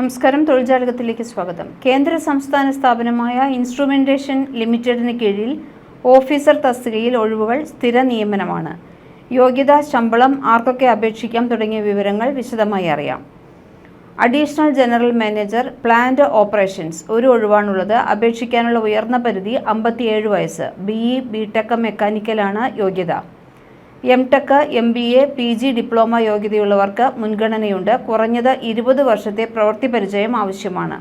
നമസ്കാരം തൊഴിൽജാലകത്തിലേക്ക് സ്വാഗതം. കേന്ദ്ര സംസ്ഥാന സ്ഥാപനമായ ഇൻസ്ട്രുമെന്റേഷൻ ലിമിറ്റഡിന് കീഴിൽ ഓഫീസർ തസ്തികയിൽ ഒഴിവുകൾ സ്ഥിര നിയമനമാണ്. യോഗ്യത ശമ്പളം ആർക്കൊക്കെ അപേക്ഷിക്കാം തുടങ്ങിയ വിവരങ്ങൾ വിശദമായി അറിയാം. Additional general manager plant operations ഒരു ഒഴിവാണുള്ളത്. അപേക്ഷിക്കാനുള്ള ഉയർന്ന പരിധി അമ്പത്തിയേഴ് വയസ്സ്. ബി ഇ ബി ടെക് മെക്കാനിക്കലാണ് യോഗ്യത. M tech M B A P G diploma യോഗ്യതയുള്ളവർക്ക് മുൻഗണനയുണ്ട്. കുറഞ്ഞത് ഇരുപത് വർഷത്തെ പ്രവൃത്തി പരിചയം ആവശ്യമാണ്.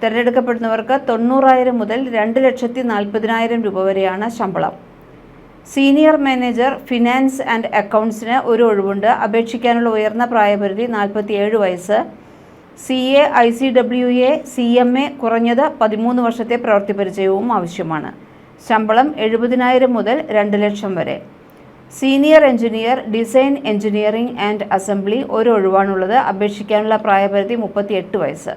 തിരഞ്ഞെടുക്കപ്പെടുന്നവർക്ക് തൊണ്ണൂറായിരം മുതൽ രണ്ട് ലക്ഷത്തി നാൽപ്പതിനായിരം രൂപ വരെയാണ് ശമ്പളം. സീനിയർ മാനേജർ ഫിനാൻസ് ആൻഡ് അക്കൗണ്ട്സിന് ഒരു ഒഴിവുണ്ട്. അപേക്ഷിക്കാനുള്ള ഉയർന്ന പ്രായപരിധി നാൽപ്പത്തിയേഴ് വയസ്സ്. C A I C W A C M A കുറഞ്ഞത് പതിമൂന്ന് വർഷത്തെ പ്രവൃത്തി പരിചയവും ആവശ്യമാണ്. ശമ്പളം എഴുപതിനായിരം മുതൽ രണ്ട് ലക്ഷം വരെ. Senior engineer design engineering and assembly ഒരു ഒഴിവാണുള്ളത്. അപേക്ഷിക്കാനുള്ള പ്രായപരിധി മുപ്പത്തിയെട്ട് വയസ്സ്.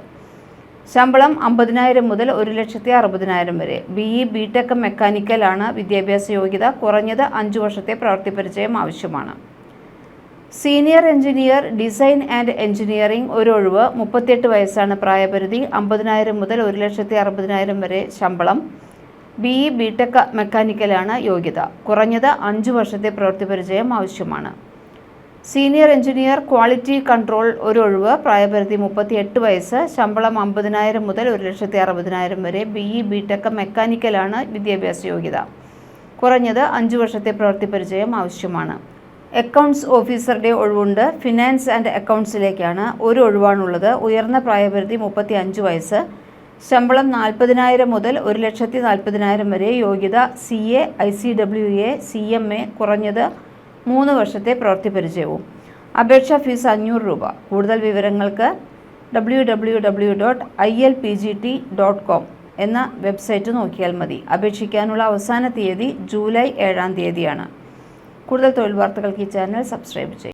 ശമ്പളം അമ്പതിനായിരം മുതൽ ഒരു ലക്ഷത്തി അറുപതിനായിരം വരെ. ബി ഇ ബി ടെക് മെക്കാനിക്കലാണ് വിദ്യാഭ്യാസ യോഗ്യത. കുറഞ്ഞത് അഞ്ച് വർഷത്തെ പ്രവൃത്തി പരിചയം ആവശ്യമാണ്. Senior engineer design and engineering ഒരു ഒഴിവ്. മുപ്പത്തിയെട്ട് വയസ്സാണ് പ്രായപരിധി. അമ്പതിനായിരം മുതൽ ഒരു ലക്ഷത്തി അറുപതിനായിരം വരെ ശമ്പളം. ബി ഇ ബി ടെക് മെക്കാനിക്കലാണ് യോഗ്യത. കുറഞ്ഞത് അഞ്ച് വർഷത്തെ പ്രവൃത്തി പരിചയം ആവശ്യമാണ്. സീനിയർ എഞ്ചിനീയർ ക്വാളിറ്റി കൺട്രോൾ ഒരു ഒഴിവ്. പ്രായപരിധി മുപ്പത്തി എട്ട് വയസ്സ്. ശമ്പളം അമ്പതിനായിരം മുതൽ ഒരു ലക്ഷത്തി അറുപതിനായിരം വരെ ബി ഇ ബി ടെക് മെക്കാനിക്കലാണ് വിദ്യാഭ്യാസ യോഗ്യത. കുറഞ്ഞത് അഞ്ച് വർഷത്തെ പ്രവൃത്തി പരിചയം ആവശ്യമാണ്. അക്കൗണ്ട്സ് ഓഫീസറുടെ ഒഴിവുണ്ട്. ഫിനാൻസ് ആൻഡ് അക്കൗണ്ട്സിലേക്കാണ്. ഒരു ഒഴിവാണുള്ളത്. ഉയർന്ന പ്രായപരിധി മുപ്പത്തി അഞ്ച് വയസ്സ്. ശമ്പളം നാൽപ്പതിനായിരം മുതൽ ഒരു ലക്ഷത്തി നാൽപ്പതിനായിരം വരെ യോഗ്യത C A I C W A C M A കുറഞ്ഞത് മൂന്ന് വർഷത്തെ പ്രവൃത്തി പരിചയവും. അപേക്ഷാ ഫീസ് അഞ്ഞൂറ് രൂപ. കൂടുതൽ വിവരങ്ങൾക്ക് W W W dot I L P G T dot com എന്ന വെബ്സൈറ്റ് നോക്കിയാൽ മതി. അപേക്ഷിക്കാനുള്ള അവസാന തീയതി ജൂലൈ ഏഴാം തീയതിയാണ്. കൂടുതൽ തൊഴിൽ വാർത്തകൾക്ക് ഈ ചാനൽ സബ്സ്ക്രൈബ് ചെയ്യുക.